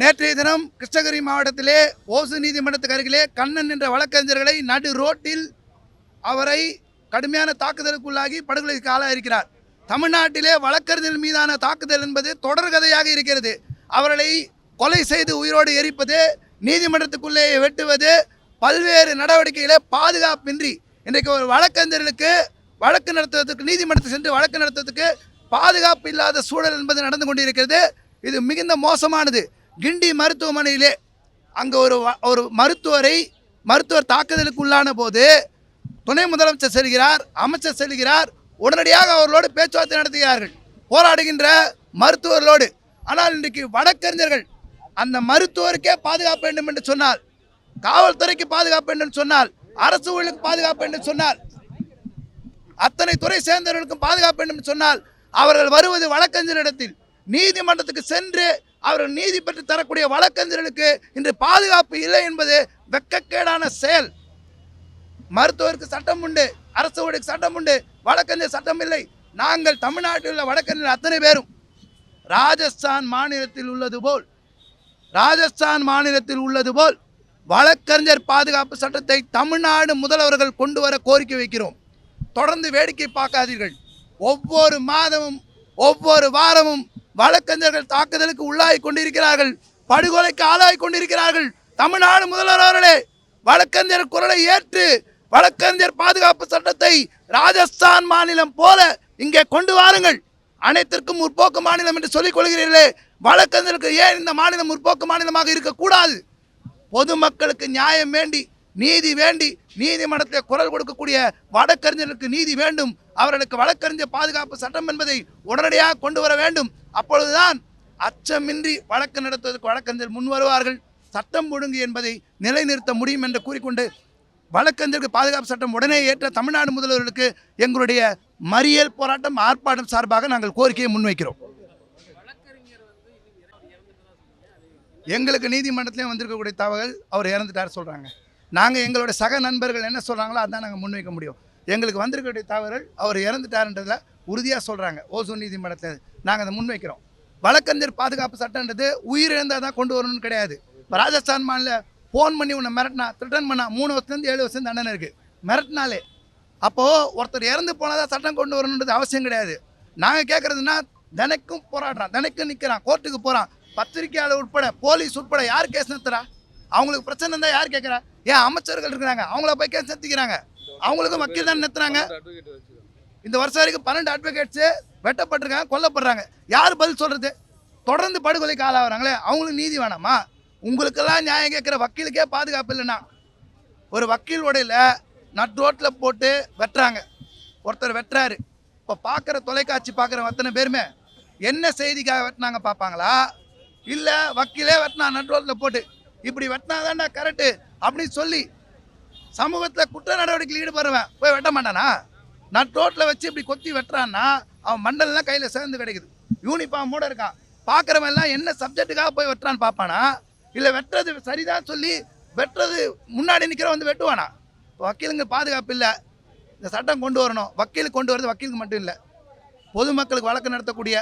நேற்றைய தினம் கிருஷ்ணகிரி மாவட்டத்திலே ஓசு நீதிமன்றத்துக்கு அருகிலே கண்ணன் என்ற வழக்கறிஞர்களை நடு ரோட்டில் அவரை கடுமையான தாக்குதலுக்குள்ளாகி படுகொலைக்கு ஆளாயிருக்கிறார். தமிழ்நாட்டிலே வழக்கறிஞர் மீதான தாக்குதல் என்பது தொடர்கதையாக இருக்கிறது. அவர்களை கொலை செய்து உயிரோடு எரிப்பது நீதிமன்றத்துக்குள்ளே வெட்டுவது பல்வேறு நடவடிக்கைகளை பாதுகாப்பின்றி. இன்றைக்கு ஒரு வழக்கறிஞர்களுக்கு வழக்கு நடத்துவதற்கு நீதிமன்றத்தை சென்று வழக்கு நடத்துவதற்கு பாதுகாப்பு இல்லாத சூழல் என்பது நடந்து கொண்டிருக்கிறது. இது மிகுந்த மோசமானது. கிண்டி மருத்துவமனையிலே அங்கே ஒரு ஒரு மருத்துவரை மருத்துவர் தாக்குதலுக்கு உள்ளான போது துணை முதலமைச்சர் செல்கிறார் அமைச்சர் செல்கிறார் உடனடியாக அவர்களோடு பேச்சுவார்த்தை நடத்துகிறார்கள். போராடுகின்ற மருத்துவர்களோடு. ஆனால் இன்றைக்கு வழக்கறிஞர்கள் அந்த மருத்துவருக்கே பாதுகாப்பு வேண்டும் என்று சொன்னால் காவல்துறைக்கு பாதுகாப்பு வேண்டும் சொன்னால் அரசு ஊழலுக்கு பாதுகாப்பு வேண்டும் என்று சொன்னால் அத்தனை துறை சேர்ந்தவர்களுக்கும் பாதுகாப்பு வேண்டும் என்று சொன்னால் அவர்கள் வருவது வழக்கறிஞரிடத்தில். நீதிமன்றத்துக்கு சென்று அவர்கள் நீதி பெற்று தரக்கூடிய வழக்கறிஞர்களுக்கு இன்று பாதுகாப்பு இல்லை என்பது வெக்கக்கேடான செயல். மருத்துவருக்கு சட்டம் உண்டு அரசு ஊழியருக்கு சட்டம் உண்டு வழக்கறிஞர் சட்டம் இல்லை. நாங்கள் தமிழ்நாட்டில் உள்ள வழக்கறிஞர் அத்தனை பேரும். ராஜஸ்தான் மாநிலத்தில் உள்ளது போல் ராஜஸ்தான் மாநிலத்தில் உள்ளது போல் வழக்கறிஞர் பாதுகாப்பு சட்டத்தை தமிழ்நாடு முதல்வர்கள் கொண்டு வர கோரிக்கை வைக்கிறோம். தொடர்ந்து வேடிக்கை பார்க்காதீர்கள். ஒவ்வொரு மாதமும் ஒவ்வொரு வாரமும் வழக்கறிஞர்கள் தாக்குதலுக்கு உள்ளாகி கொண்டிருக்கிறார்கள். படுகொலைக்கு ஆளாகி கொண்டிருக்கிறார்கள். தமிழ்நாடு முதல்வர் அவர்களே வழக்கறிஞர் குரலை ஏற்று வழக்கறிஞர் பாதுகாப்பு சட்டத்தை ராஜஸ்தான் மாநிலம் போல இங்கே கொண்டு வாருங்கள். அனைத்திற்கும் முற்போக்கு மாநிலம் என்று சொல்லிக் கொள்கிறீர்களே. வழக்கறிஞருக்கு ஏன் இந்த மாநிலம் முற்போக்கு மாநிலமாக இருக்கக்கூடாது? பொதுமக்களுக்கு நியாயம் வேண்டி நீதி வேண்டி நீதிமன்றத்தில் குரல் கொடுக்கக்கூடிய வழக்கறிஞர்களுக்கு நீதி வேண்டும். அவர்களுக்கு வழக்கறிஞர் பாதுகாப்பு சட்டம் என்பதை உடனடியாக கொண்டு வர வேண்டும். அப்பொழுதுதான் அச்சமின்றி வழக்கு நடத்துவதற்கு வழக்கறிஞர் முன் வருவார்கள். சட்டம் ஒழுங்கு என்பதை நிலைநிறுத்த முடியும் என்று கூறிக்கொண்டு வழக்கறிஞருக்கு பாதுகாப்பு சட்டம் உடனே ஏற்ற தமிழ்நாடு முதல்வர்களுக்கு எங்களுடைய மறியல் போராட்டம் ஆர்ப்பாட்டம் சார்பாக நாங்கள் கோரிக்கையை முன்வைக்கிறோம். எங்களுக்கு நீதிமன்றத்திலே வந்திருக்கக்கூடிய தகவல் அவர் இறந்துட்டார் சொல்கிறாங்க நாங்கள் எங்களுடைய சக நண்பர்கள் என்ன சொல்கிறாங்களோ அதான் நாங்கள் முன்வைக்க முடியும். எங்களுக்கு வந்திருக்கக்கூடிய தவறுகள் அவர் இறந்துட்டாருன்றதில் உறுதியாக சொல்கிறாங்க ஓசூர் நீதிமன்றத்தில் நாங்கள் அதை முன்வைக்கிறோம். வழக்கறிஞர் பாதுகாப்பு சட்டன்றது உயிரிழந்தால் தான் கொண்டு வரணும்னு கிடையாது. இப்போ ராஜஸ்தான் மாநில ஃபோன் பண்ணி உன்னை மிரட்டினா த்ரிட்டன் பண்ணா மூணு வருஷத்துலேருந்து ஏழு வருஷம் தண்டனை இருக்குது மிரட்டினாலே. அப்போது ஒருத்தர் இறந்து போனால் தான் சட்டம் கொண்டு வரணுன்றது அவசியம் கிடையாது. நாங்கள் கேட்குறதுன்னா தினைக்கும் போராடுறான். தினைக்கும் நிற்கிறான் கோர்ட்டுக்கு போகிறான் பத்திரிக்கையாளர் உட்பட போலீஸ் உட்பட யார் கேஸ் நிறுத்துறா? அவங்களுக்கு பிரச்சனை இருந்தால் யார் கேட்குறா ஏன் அமைச்சர்கள் இருக்கிறாங்க. அவங்கள போய் கேஸ் சந்திக்கிறாங்க. அவங்களுக்கும் வக்கீல் தான் நிறுத்துறாங்க. இந்த வருஷம் வரைக்கும் பன்னெண்டு அட்வொகேட்ஸு வெட்டப்பட்டிருக்காங்க கொல்லப்படுறாங்க. யார் பதில் சொல்கிறது தொடர்ந்து படுகொலைக்கு ஆளாகிறாங்களே அவங்களுக்கு நீதி வேணாமா? உங்களுக்கெல்லாம் நியாயம் கேட்குற வக்கீலுக்கே பாதுகாப்பு இல்லைன்னா. ஒரு வக்கீல் உடையில நட் ரோட்டில் போட்டு வெட்டுறாங்க. ஒருத்தர் வெட்டுறாரு. இப்போ பார்க்குற தொலைக்காட்சி பார்க்குற அத்தனை பேருமே என்ன செய்திக்காக வெட்டினாங்க பார்ப்பாங்களா இல்லை வக்கீலே வெட்டினா நட் ரோட்டில் போட்டு. இப்படி வெட்டினாதான்டா கரெக்டு அப்படின்னு சொல்லி சமூகத்தில் குற்ற நடவடிக்கையில் ஈடுபடுறவன் போய் வெட்ட மாட்டானா? நட் ரோட்டில் வச்சு இப்படி கொத்தி வெட்டுறான்னா அவன் மண்டல்லாம் கையில் சேர்ந்து கிடைக்குது. யூனிஃபார்ம் கூட இருக்கான். பார்க்குறவன் எல்லாம் என்ன சப்ஜெக்ட்டுக்காக போய் வெட்டுறான்னு பார்ப்பானா? இல்லை வெட்டுறது சரிதான் சொல்லி வெட்டுறது முன்னாடி நிற்கிற வந்து வெட்டுவானா? வக்கீலுங்க பாதுகாப்பு இல்லை. இந்த சட்டம் கொண்டு வரணும். வக்கீல் கொண்டு வரது வக்கீலுக்கு மட்டும் இல்லை. பொதுமக்களுக்கு வழக்கு நடத்தக்கூடிய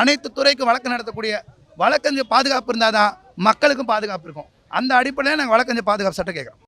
அனைத்து துறைக்கும் வழக்கு நடத்தக்கூடிய வழக்கறிஞர் பாதுகாப்பு இருந்தால் தான் மக்களுக்கும் பாதுகாப்பு இருக்கும். அந்த அடிப்படையில் நாங்கள் வழக்கறிஞர் பாதுகாப்பு சட்டம் கேட்குறோம்.